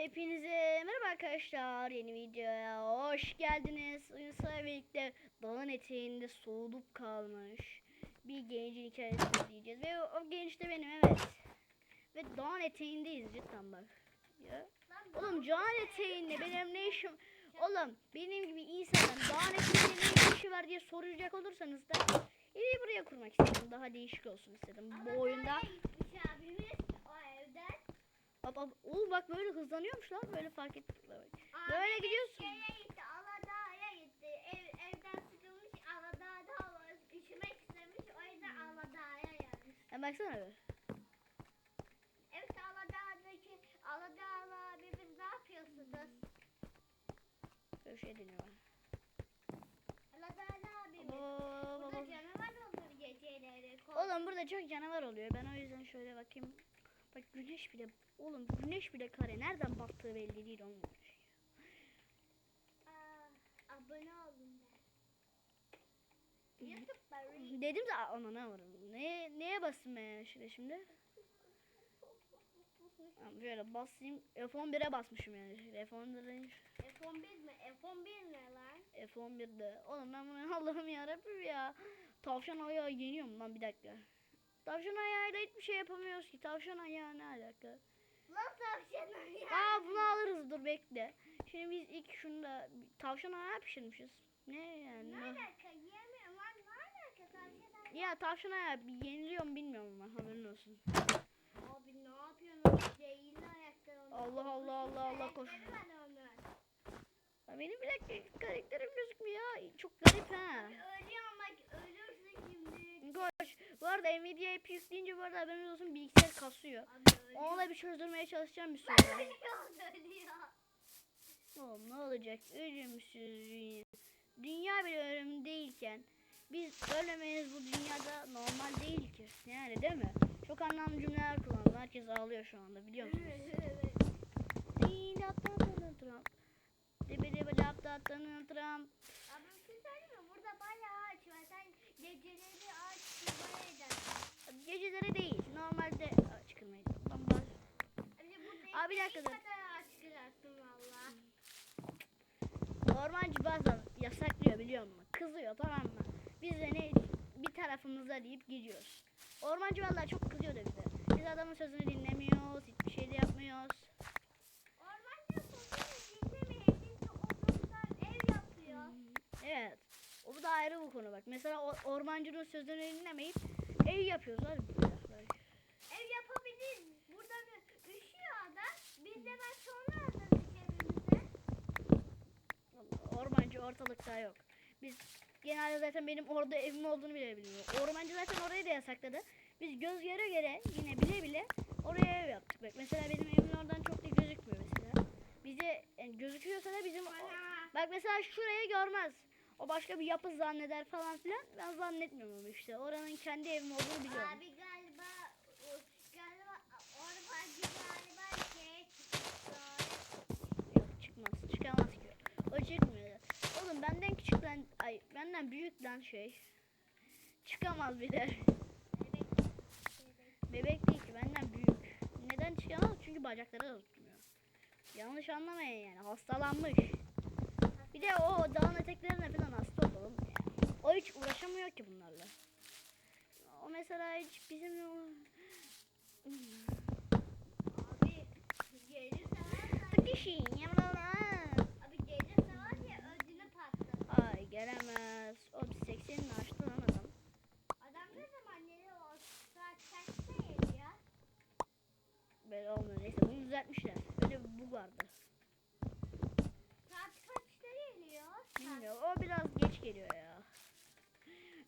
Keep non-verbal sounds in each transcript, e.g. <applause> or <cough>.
Hepinize merhaba arkadaşlar. Yeni videoya hoş geldiniz. Yunus'la birlikte dağın eteğinde soğudup kalmış bir gencin hikayesini izleyeceğiz. Ve o, o genç de benim evet. Ve dağın eteğindeyiz cidden bak. Ya. Oğlum dağın eteğinde benim ne işim... Oğlum benim gibi insanın dağın eteğinde ne işi var diye soracak olursanız da evi buraya kurmak istedim. Daha değişik olsun istedim bu oyunda. Evden. Bak, bak, oğlum bak böyle hızlanıyormuş lan böyle fark ettim. Böyle Abimiz gidiyorsun. Şeye gitti, Aladağ'a gitti. Ev, evden sıkılmış, Aladağ'da. Üşümek istemiş, o yüzden Aladağ'a gelmiş. Ya baksana bir. Evet, Aladağ'daki Aladağ'la abimiz ne yapıyorsunuz? Böyle şey deniyor. Aladağ'la abimiz. Oo, Burada canavar olur geceleri. Kork- Oğlum burada çok canavar oluyor. Ben o yüzden şöyle bakayım. Bak güneş bile oğlum güneş bile kare nereden battığı belli değil onun. Aa, abone olun. YouTube'da Dedim de ona ne var? Ne neye bastım ben şimdi şimdi? Tamam, şöyle basayım. F11'e basmışım yani. F11'in F11 mi? F11 ne lan? F11'de. Oğlum ben bunu <laughs> Allah'ım yarabbim ya. Tavşan ayağı yeniyorum lan bir dakika. Tavşan ayağıyla hiçbir şey yapamıyoruz ki. Tavşan ayağı ne alaka? Lan tavşanı ya. Aa bunu alırız dur bekle. Şimdi biz ilk şunu da tavşan ayağı pişirmişiz. Ne yani? Ne alaka? Yemiyorum lan. Ne alaka? Tavşan Ya tavşan ayağı yeniliyor mu bilmiyorum ama haberin olsun. Abi ne yapıyorsun? Değil ayakta onu. Allah Allah Allah Allah koş. Benim dakika karakterim gözükmüyor. Çok garip ha. Ölüyorum Bu arada Nvidia IP yükleyince bu arada haberiniz olsun bilgisayar kasıyor. Abi ölüyor. Onu da bir çözdürmeye çalışacağım bir ölüyor. <laughs> Oğlum ne olacak? Ölümsüz dünya. Dünya bile ölüm değilken biz ölmemeyiz bu dünyada normal değil ki. Yani değil mi? Çok anlamlı cümleler kullandım. Herkes ağlıyor şu anda biliyor musunuz? Trump. Trump. Abi bir şey söyleyeyim mi? Burada bayağı ağaç var. Sen geceleri ağaç çıkmaya edersin. Geceleri değil. Normalde çıkılmayız. Abi bir dakika dur. Ormancı bazen yasaklıyor biliyor musun? Kızıyor tamam mı? Biz de ne bir tarafımızda deyip gidiyoruz. Ormancı vallahi çok kızıyor da bize. Biz adamın sözünü dinlemiyoruz. Hiçbir şey de yapmıyoruz. Ormancı sözünü dinlemeyen kimse odundan ev yapıyor. Evet. O bu da ayrı bu konu bak. Mesela ormancının sözünü dinlemeyip ev yapıyoruz abi. burada. Ev yapabiliriz. Burada bir üşüyor adam. Biz de ben sonra alırız evimize. Ormancı ortalıkta yok. Biz genelde zaten benim orada evim olduğunu bile bilmiyorum. Ormancı zaten orayı da yasakladı. Biz göz göre göre yine bile bile oraya ev yaptık. Bak mesela benim evimin oradan çok da gözükmüyor mesela. Bize yani gözüküyorsa da bizim Bak mesela şurayı görmez. O başka bir yapı zanneder falan filan. Ben zannetmiyorum işte. Oranın kendi evim olduğunu biliyorum. Abi galiba galiba ormancı galiba çıktı. Yok çıkmaz. Çıkamaz ki. O çıkmıyor. Oğlum benden küçük lan. Ay benden büyük lan şey. Çıkamaz bir de. Evet. Bebek değil ki benden büyük. Neden çıkamaz? Çünkü bacakları da tutmuyor. Yanlış anlamayın yani. Hastalanmış. Bir de o dağın eteklerine falan hasta olalım. O hiç uğraşamıyor ki bunlarla. O mesela hiç bizim o... Abi gelirse var ya. Tıkışın yamrala. Abi gelirse var ya ödünü patladı. Ay gelemez. O bir 80'ini açtı lan adam. Adam ne zaman geliyor? O saat kaçta geliyor? Böyle olmuyor. Neyse bunu düzeltmişler. Öyle bir bug vardı. Saat kaçta geliyor? Bilmiyorum. O biraz geç geliyor ya.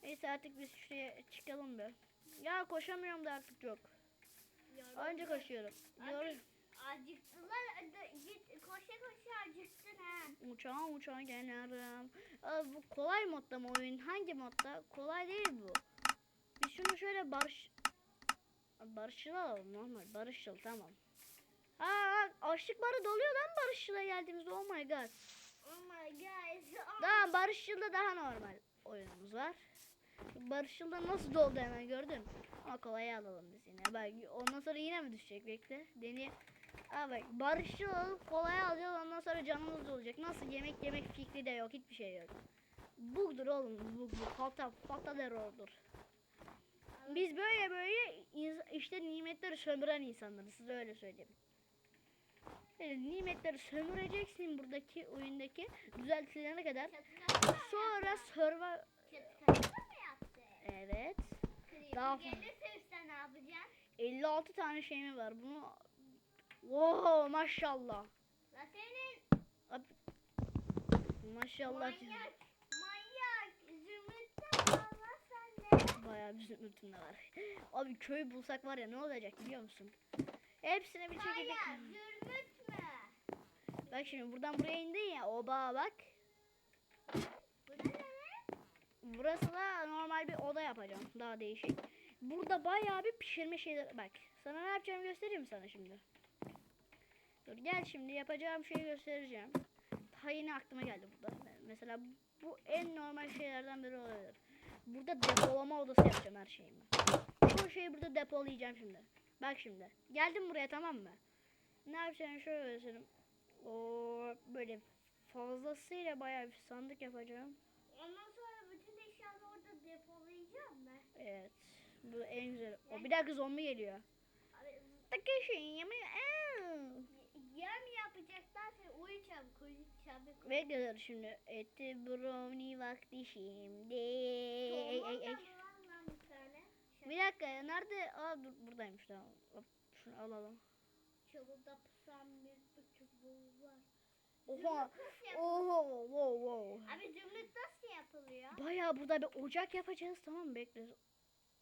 Neyse artık biz şuraya çıkalım be. Ya koşamıyorum da artık yok. Yoruldu. Önce koşuyorum. Abi, Yor Acıktılar. Git koşa koşa acıktın ha. uçağa uçağa gelirim. Aa, bu kolay modda mı oyun? Hangi modda? Kolay değil bu. Biz şunu şöyle barış... Barışçıl alalım normal. Barışçıl tamam. Aa açlık barı doluyor lan barışçıla geldiğimizde oh my god. Oh. Daha barışçılda daha normal oyunumuz var. Barışçılda nasıl doldu hemen gördün. Ama kolayı alalım biz yine. Bak ondan sonra yine mi düşecek bekle. Deney Abi barışçıl olup kolay alacağız ondan sonra canımız da olacak. Nasıl yemek yemek fikri de yok hiçbir şey yok. Bugdur oğlum bug bug hatta hatta terördür. Biz böyle böyle işte nimetleri sömüren insanlarız size öyle söyleyeyim. Yani nimetleri sömüreceksin buradaki oyundaki düzeltilene kadar. Sonra server evet Creeper Daha- gelirse üstte ne yapacaksın? 56 tane şeyimi var. Bunu Wow maşallah. La senin Maşallah. manyak, manyak, zümrütten Allah sende. Bayağı bir zümrütüm de var. Abi köy bulsak var ya ne olacak biliyor musun? Hepsine bir çekirdek. Kaya, zümrüt? Bak şimdi buradan buraya indin ya oba bak. Burası da normal bir oda yapacağım. Daha değişik. Burada bayağı bir pişirme şeyler. Bak sana ne yapacağımı göstereyim sana şimdi. Dur gel şimdi yapacağım şeyi göstereceğim. Ta yeni aklıma geldi burada. Mesela bu en normal şeylerden biri olabilir. Burada depolama odası yapacağım her şeyimi. Bu şeyi burada depolayacağım şimdi. Bak şimdi. Geldim buraya tamam mı? Ne yapacağım şöyle göstereyim. O böyle fazlasıyla bayağı bir sandık yapacağım. Ondan sonra bütün eşyaları orada depolayacağım mı? Evet. Bu en güzel. O bir dakika zombi geliyor. Takeshi yemin yem yapacaklarsa uyu çabuk, uyu çabuk. Bekliyorlar şimdi. Eti brownie vakti şimdi. Ey, ey, ey. bir dakika nerede? Aa dur buradaymış tamam. Hop, şunu alalım. Çubuğda pusan bir. Oha. Oho wow wow. Abi zümrüt nasıl yapılıyor? Bayağı burada bir ocak yapacağız tamam? Bekliyoruz.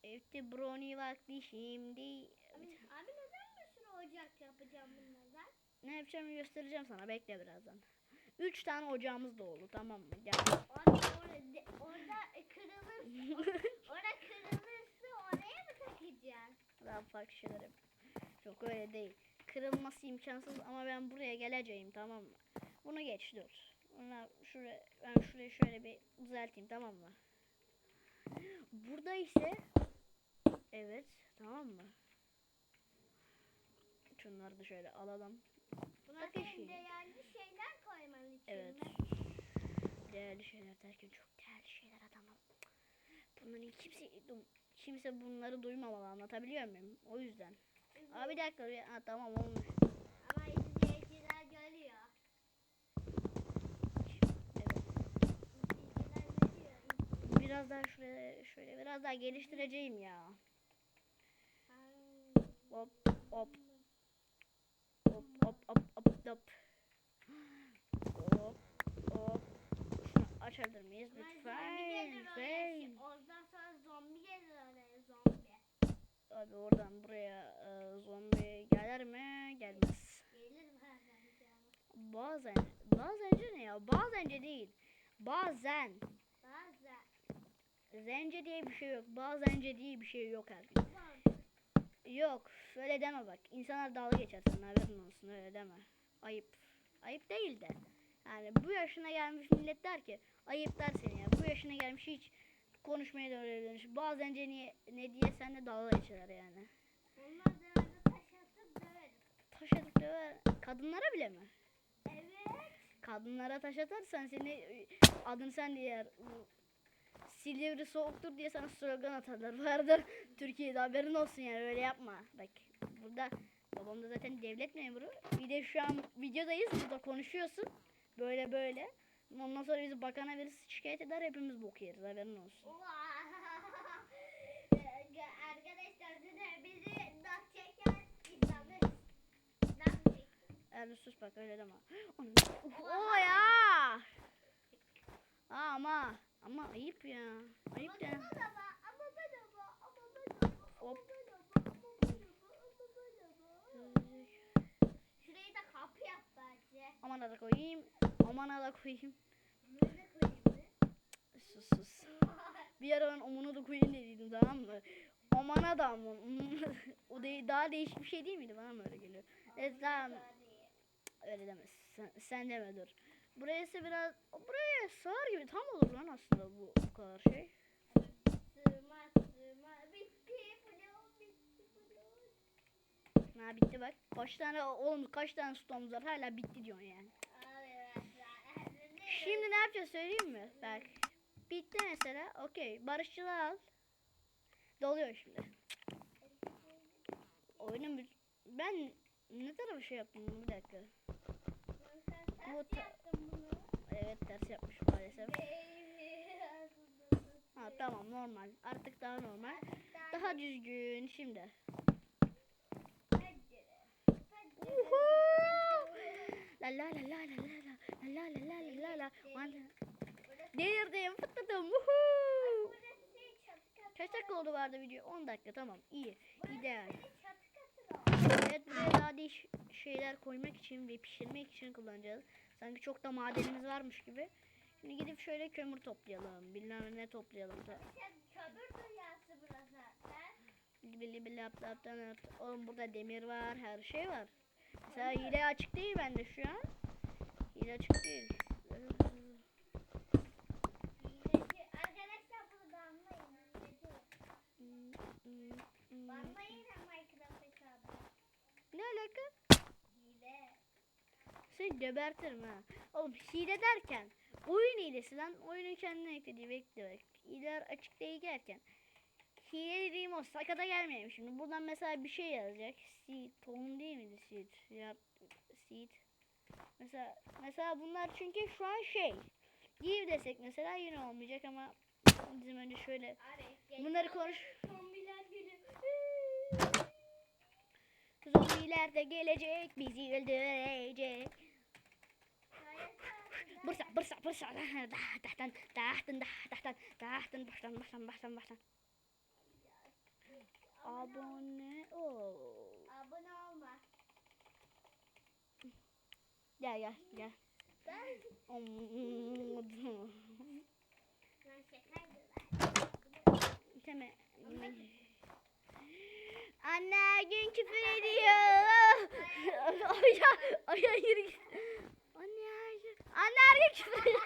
Eti brownie vakti şimdi. Abi, abi neden bir sürü ocak yapacağım bunlardan? Ne yapacağımı göstereceğim sana. Bekle birazdan. Üç tane ocağımız da oldu tamam mı? Gel. Orada, orada, orada kırılırsa, <laughs> orada kırılırsa oraya mı takacaksın? Daha farklı şeyler yap. Çok öyle değil. Kırılması imkansız ama ben buraya geleceğim tamam mı? Bunu geç dur. Ona şuraya, ben şurayı şöyle bir düzelteyim tamam mı? Burada ise evet tamam mı? Şunları da şöyle alalım. Senin eşiği. değerli şeyler koyman için Evet. Değerli şeyler derken çok değerli şeyler adamım. Bunları kimse kimse bunları duymamalı anlatabiliyor muyum? O yüzden. Abi bir dakika. Ha, tamam olmuş. Ama izleyiciler görüyor. Evet. İzleyiciler görüyor. Biraz daha şuraya şöyle biraz daha geliştireceğim ya. Hop hop hop hop hop hop hop. Hop hop. Şunu açabilir miyiz lütfen? Lütfen. Ondan sonra zombi gelir oraya zombi. Abi oradan buraya e, zombi gelir mi? Gelmez. Gelir canım? Bazen. Bazence ne ya? Bazence değil. Bazen. Bazen. Zence diye bir şey yok. Bazence diye bir şey yok her gün. Yok öyle deme bak. İnsanlar dalga geçer senin haberin olsun öyle deme. Ayıp. Ayıp değil de. Yani bu yaşına gelmiş millet der ki ayıp der seni ya. Bu yaşına gelmiş hiç konuşmaya da öğrenmiş. Bazen niye ne diye sen de dalga geçerler yani. Onlar taş atıp döverim. Taş atıp döver. Kadınlara bile mi? Evet. Kadınlara taş atarsan seni adın sen diye Silivri soğuktur diye sana slogan atarlar. <laughs> Vardır Türkiye'de haberin olsun yani öyle yapma. Bak burada babam da zaten devlet memuru. Bir de şu an videodayız burada konuşuyorsun. Böyle böyle. Ondan sonra bizi bakana birisi şikayet eder hepimiz bok yeriz haberin olsun. <laughs> Arkadaşlar dün bizi dak çekti. Yani sus bak öyle deme. <gasps> O ya. Ama ama ayıp ya. Ayıp ya. Hop. Şurayı da kapı yap bence. Aman da koyayım. Aman da koyayım. Sus sus. Bir ara ben omunu da koyayım dediydim tamam mı? Aman. <laughs> o değil, daha değişik bir şey değil miydi? Bana mı öyle geliyor? Evet tamam. Öyle deme. Sen, sen deme dur. Burası biraz... Buraya sığar gibi tam olur lan aslında bu, bu kadar şey. Ha bitti bak. Kaç tane oğlum kaç tane stoğumuz var hala bitti diyorsun yani. Şimdi ne yapacağız söyleyeyim mi? Bak. Bitti mesela. Okey. Barışçılı al. Doluyor şimdi. Oyunun. Ben ne tarafa şey yaptım bir dakika. Bu ta- Ters yapmış maalesef. Ha tamam normal. Artık daha normal. Daha düzgün şimdi. Uhu! La la la la la la la la la la la la Delirdim fıtladım. Uhu! Kaç dakika oldu vardı video? 10 dakika tamam iyi. İdeal. Evet buraya daha değiş şeyler koymak için ve pişirmek için kullanacağız. Sanki çok da madenimiz varmış gibi. Şimdi gidip şöyle kömür toplayalım. Bilmem ne toplayalım. Kömür dünyası burası. Libi libi lap lap lap. Oğlum burada demir var, her şey var. Mesela hile açık değil bende şu an. Hile açık değil. Hileci. Arkadaşlar bunu banlayın. Hileci. Banlayın hem Minecraft hesabı. Ne alaka? Hile. Seni gebertirim ha. Oğlum hile derken oyun hilesi lan. Oyunun kendine eklediği bekle bak. Hileler açık değil derken. Hile dediğim o sakata gelmeyelim şimdi. Buradan mesela bir şey yazacak. Seed. Tohum değil miydi seed? Ya, seed. Mesela, mesela bunlar çünkü şu an şey. Give desek mesela yine olmayacak ama bizim önce şöyle Arif. Bunları konuş. Zombiler geliyor. Zombiler de gelecek bizi öldürecek. برسع برسع برسع تحتن تحتن تحتن تحتن بحتن بحتن بحتن بحتن Abone ol. Abone olma. Gel gel gel. Ben. Teme. Anne gün küfür ediyor. Oya, oya yürü. Anne küfür ediyor.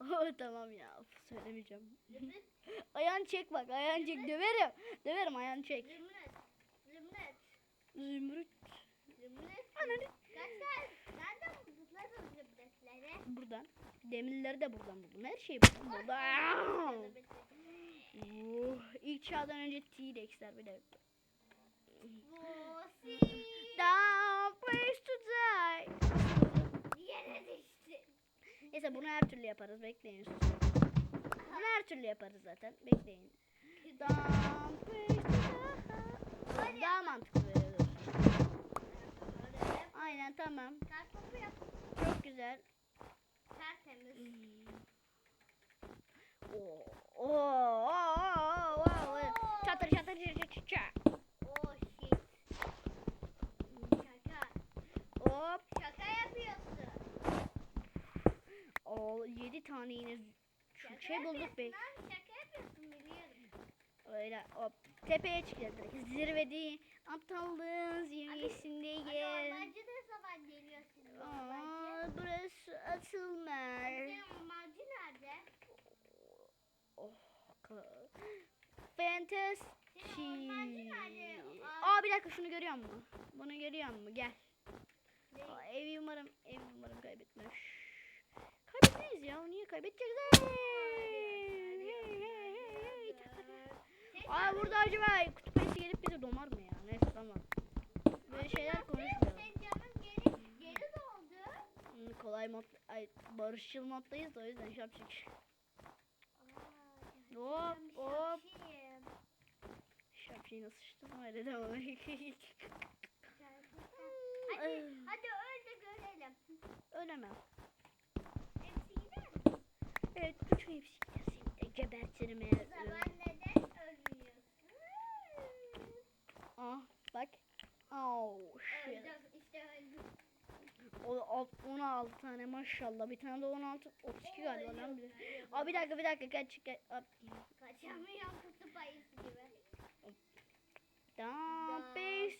Oh, tamam ya söylemeyeceğim. <laughs> Ayağını çek bak ayağını çek döverim. Döverim ayağını çek. Zümrüt. Zümrüt. Zümrüt. Zümrüt. Ananı. Nereden buldukları zümrütleri? Buradan. Demirleri de buradan buldum. Her şeyi buldum burada. Oh, ilk çağdan önce T-Rex'ler bir Down place to die. Yere. Neyse bunu her türlü yaparız. Bekleyin. Bunu her türlü yaparız zaten. Bekleyin. To die. Daha mantıklı böyle dur. Aynen tamam. Çok güzel. Tertemiz. Oo, oo, oo, oo, oo. Çatır çatır çatır çatır çatır. Oh shit. Şaka. Hop. Şaka yapıyorsun. O 7 tane yine Şaka şey bulduk be. lan, Şaka yapıyorsun biliyorum. Öyle hop. Tepeye çıkacağız direkt. Zirvede aptallığın Hadi zirvesindeyim. ormancı ne zaman geliyorsun? Ormancı. Aa, burası atılmaz. Senin ormancı nerede? Oh, Fantastic. Aa bir dakika şunu görüyor musun? Bunu görüyor musun? Gel. Ne? Aa, evi umarım evi umarım kaybetmez. Kaybetmeyiz ya. Niye kaybedeceğiz? Aa burada acaba kutup ayısı gelip bizi domar mı ya? Neyse tamam. Böyle şeyler konuşmayalım. Senin canın geri, geri doldu. Hmm, kolay mod, ay barışçıl moddayız da o yüzden şapşik. Hop hop. Şapşiği nasıl sıçtım öyle de ama. Hadi, hadi öl de görelim. Ölemem. Hepsi? Evet bütün hepsi gider seni de gebertirim eğer. O zaman neden ölmüyorsun? Ah bak. Oh shit. İşte öldüm. O, o, 16 tane maşallah. Bir tane de 16. 32 galiba lan bir. Aa bir dakika bir dakika kaç kaç. Kaçamıyorum kutup ayısı gibi. Dansi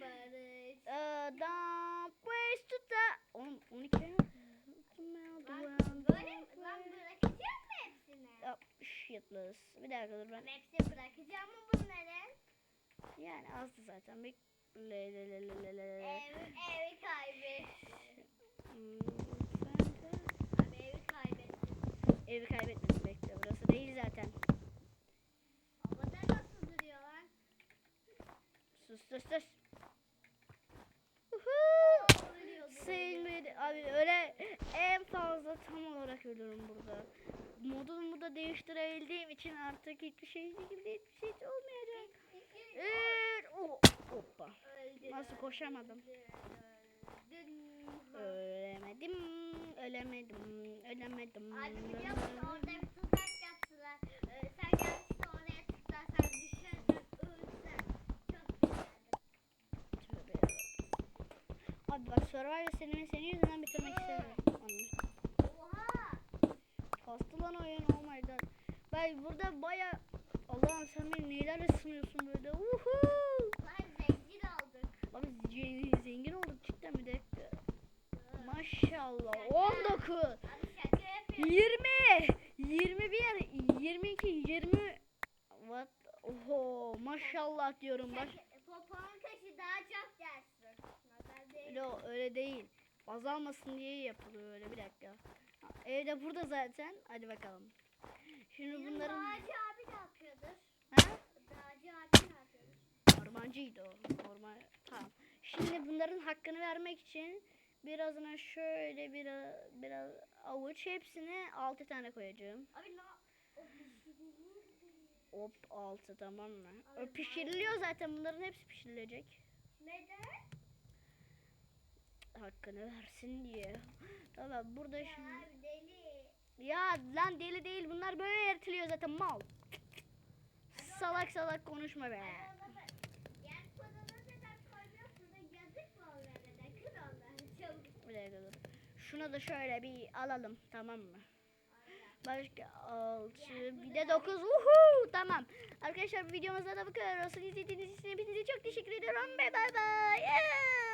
barış. Place to the. Oğlum 12 mi? Shitless. Bir dakika dur ben. Hepsini bırakacağım mı bunları? Yani azdı zaten. Bek le le le le le le. Ev, evi kaybettim. Hmm, de- Abi evi kaybettim. Evi kaybetmesin bekle. Burası değil zaten. Havada nasıl duruyor lan? Sus sus sus. Uhu. Duruyor, Sevmedi. Abi öyle en fazla tam olarak ölürüm burada. Modumu da değiştirebildiğim için artık hiçbir şey şekilde hiçbir şey olmayacak. Evet. Oh. Hoppa. Nasıl koşamadım? Ölemedim. Ölemedim. Ölemedim. Abi biliyor musun orada bir tuzak yaptılar. Ee, sen yanlışlıkla oraya tıklarsan düşersen ölürsen çok güzeldi. Tövbe yarabbim. Abi bak Survivor senin senin yüzünden bitirmek istemiyorum. Oha! Kastı lan oyun oh my god. Ben burada baya Allah'ım sen beni neler ısınıyorsun böyle. Uhu. Lan zengin olduk. Abi z- zengin olduk cidden bir dakika. Maşallah 19 Abi şaka yapıyorum. 20 21 22 20 What? Oho maşallah diyorum bak. Poponun taşı daha çok gelsin. Değil. Öyle, değil. Azalmasın diye yapılıyor öyle bir dakika. Evde burada zaten. Hadi bakalım. Şimdi Bizim bunların Dağcı abi ne yapıyordur? ha? Dağcı abi ne yapıyordur? Ormancıydı o. Orman. Tamam. Şimdi bunların hakkını vermek için birazına şöyle bir biraz avuç hepsine 6 tane koyacağım. Abi ne? Hop 6 tamam mı? O Abi, pişiriliyor zaten bunların hepsi pişirilecek. Neden? Hakkını versin diye. Tamam burada Ya şimdi. deli. Ya lan deli değil bunlar böyle eritiliyor zaten mal. Salak salak konuşma be. Şunu da şöyle bir alalım tamam mı? Başka 6 bir de 9 uhu tamam. Arkadaşlar videomuzda da bu kadar olsun. İzlediğiniz için hepinize çok teşekkür ediyorum. Bye bye bye. Yeah.